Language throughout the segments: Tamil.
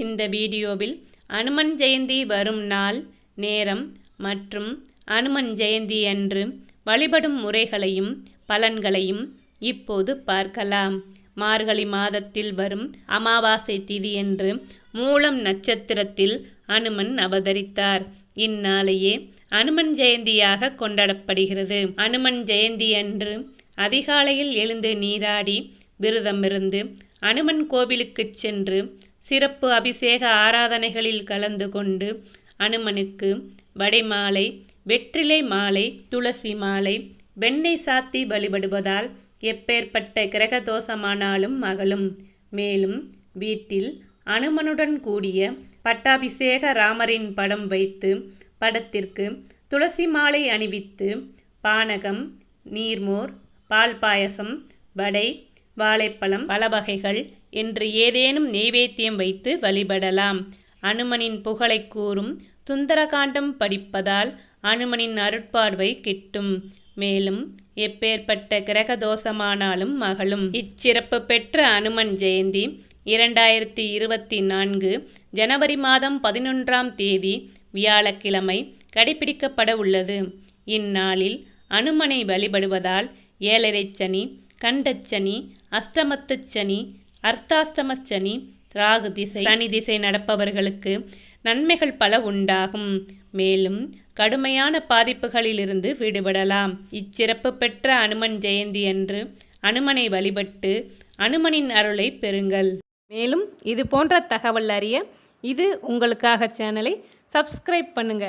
இந்த வீடியோவில் அனுமன் ஜெயந்தி வரும் நாள் நேரம் மற்றும் அனுமன் ஜெயந்தி அன்று வழிபடும் முறைகளையும் பலன்களையும் இப்போது பார்க்கலாம். மார்கழி மாதத்தில் வரும் அமாவாசை திதியன்று மூலம் நட்சத்திரத்தில் அனுமன் அவதரித்தார். இந்நாளையே அனுமன் ஜெயந்தியாக கொண்டாடப்படுகிறது. அனுமன் ஜெயந்தி அன்று அதிகாலையில் எழுந்து நீராடி விரதமிருந்து அனுமன் கோவிலுக்குச் சென்று சிறப்பு அபிஷேக ஆராதனைகளில் கலந்து கொண்டு அனுமனுக்கு வடைமாலை வெற்றிலை மாலை துளசி மாலை வெண்ணெய் சாத்தி வழிபடுவதால் எப்பேற்பட்ட கிரக தோஷமானாலும் மகளும். மேலும் வீட்டில் அனுமனுடன் கூடிய பட்டாபிஷேக ராமரின் படம் வைத்து படத்திற்கு துளசி மாலை அணிவித்து பானகம் நீர்மோர் பால் பாயசம் வடை வாழைப்பழம் பல வகைகள் என்று ஏதேனும் நெய்வேத்தியம் வைத்து வழிபடலாம். அனுமனின் புகழை கூறும் சுந்தரகாண்டம் படிப்பதால் அனுமனின் அருட்பார்வை கிட்டும். மேலும் எப்பேற்பட்ட கிரக தோஷமானாலும் மகளும். இச்சிறப்பு பெற்ற அனுமன் ஜெயந்தி இரண்டாயிரத்தி இருபத்தி நான்கு ஜனவரி மாதம் பதினொன்றாம் தேதி வியாழக்கிழமை கடைபிடிக்கப்பட உள்ளது. இந்நாளில் அனுமனை வழிபடுவதால் ஏழரை சனி கண்டச்சனி அஷ்டமத்துச் சனி அர்த்தாஷ்டமச் சனி ராகு திசை சனி திசை நடப்பவர்களுக்கு நன்மைகள் பல உண்டாகும். மேலும் கடுமையான பாதிப்புகளிலிருந்து விடுபடலாம். இச்சிறப்பு பெற்ற அனுமன் ஜெயந்தி அன்று அனுமனை வழிபட்டு அனுமனின் அருளை பெறுங்கள். மேலும் இது போன்ற தகவல் அறிய இது உங்களுக்காக சேனலை சப்ஸ்கிரைப் பண்ணுங்க.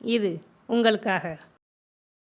இது உங்களுக்காக.